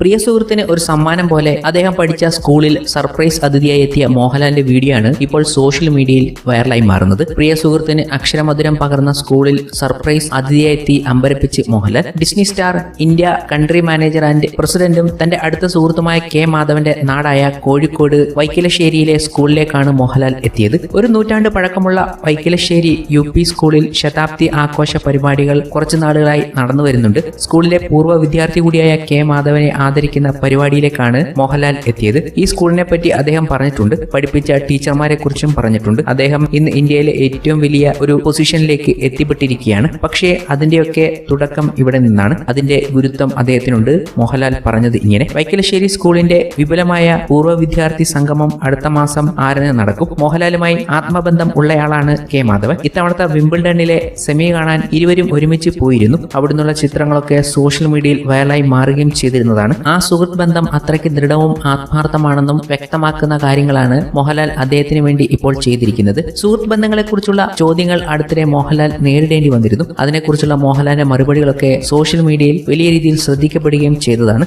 പ്രിയ സുഹൃത്തിന് ഒരു സമ്മാനം പോലെ അദ്ദേഹം പഠിച്ച സ്കൂളിൽ സർപ്രൈസ് അതിഥിയായി എത്തിയ മോഹൻലാലിന്റെ വീഡിയോ ആണ് ഇപ്പോൾ സോഷ്യൽ മീഡിയയിൽ വൈറലായി മാറുന്നത്. പ്രിയ സുഹൃത്തിന് അക്ഷരമധുരം പകർന്ന സ്കൂളിൽ സർപ്രൈസ് അതിഥിയായി എത്തി അമ്പരപ്പിച്ച് Mohanlal. Disney Star India country manager and പ്രസിഡന്റും തന്റെ അടുത്ത സുഹൃത്തുമായ കെ മാധവന്റെ നാടായ കോഴിക്കോട് വൈക്കിലശ്ശേരിയിലെ സ്കൂളിലേക്കാണ് മോഹൻലാൽ എത്തിയത്. ഒരു നൂറ്റാണ്ട് പഴക്കമുള്ള വൈക്കിലശ്ശേരി യു പി സ്കൂളിൽ ശതാബ്ദി ആഘോഷ പരിപാടികൾ കുറച്ചു നാളുകളായി നടന്നു വരുന്നുണ്ട് സ്കൂളിലെ പൂർവ വിദ്യാർത്ഥി കൂടിയായ കെ മാധവനെ ആദരിക്കുന്ന പരിപാടിയിലേക്കാണ് മോഹൻലാൽ എത്തിയത്. ഈ സ്കൂളിനെ പറ്റി അദ്ദേഹം പറഞ്ഞിട്ടുണ്ട്. പഠിപ്പിച്ച ടീച്ചർമാരെ കുറിച്ചും പറഞ്ഞിട്ടുണ്ട്. അദ്ദേഹം ഇന്ന് ഇന്ത്യയിലെ ഏറ്റവും വലിയ ഒരു പൊസിഷനിലേക്ക് എത്തിപ്പെട്ടിരിക്കുകയാണ്. പക്ഷേ അതിന്റെയൊക്കെ തുടക്കം ഇവിടെ നിന്നാണ്. അതിന്റെ ഗുരുത്വം അദ്ദേഹത്തിനുണ്ട്. മോഹൻലാൽ പറഞ്ഞത് ഇങ്ങനെ. വൈക്കലശ്ശേരി സ്കൂളിന്റെ വിപുലമായ പൂർവ വിദ്യാർത്ഥി സംഗമം അടുത്ത മാസം ആറിന് നടക്കും. മോഹൻലാലുമായി ആത്മബന്ധം ഉള്ളയാളാണ് കെ മാധവൻ. ഇത്തവണത്തെ വിംബിൾഡണിലെ സെമി കാണാൻ ഇരുവരും ഒരുമിച്ച് പോയിരുന്നു. അവിടുന്നുള്ള ചിത്രങ്ങളൊക്കെ സോഷ്യൽ മീഡിയയിൽ വൈറലായി മാറുകയും ചെയ്തിരുന്നതാണ്. ആ സുഹൃത്ത് ബന്ധം അത്രയ്ക്ക് ദൃഢവും ആത്മാർത്ഥമാണെന്നും വ്യക്തമാക്കുന്ന കാര്യങ്ങളാണ് മോഹൻലാൽ അദ്ദേഹത്തിന് വേണ്ടി ഇപ്പോൾ ചെയ്തിരിക്കുന്നത്. സുഹൃത്ത് ബന്ധങ്ങളെക്കുറിച്ചുള്ള ചോദ്യങ്ങൾ അടുത്തിടെ മോഹൻലാൽ നേരിടേണ്ടി വന്നിരുന്നു. അതിനെക്കുറിച്ചുള്ള മോഹൻലാലിന്റെ മറുപടികളൊക്കെ സോഷ്യൽ മീഡിയയിൽ വലിയ രീതിയിൽ ശ്രദ്ധിക്കപ്പെടുകയും ചെയ്തതാണ്.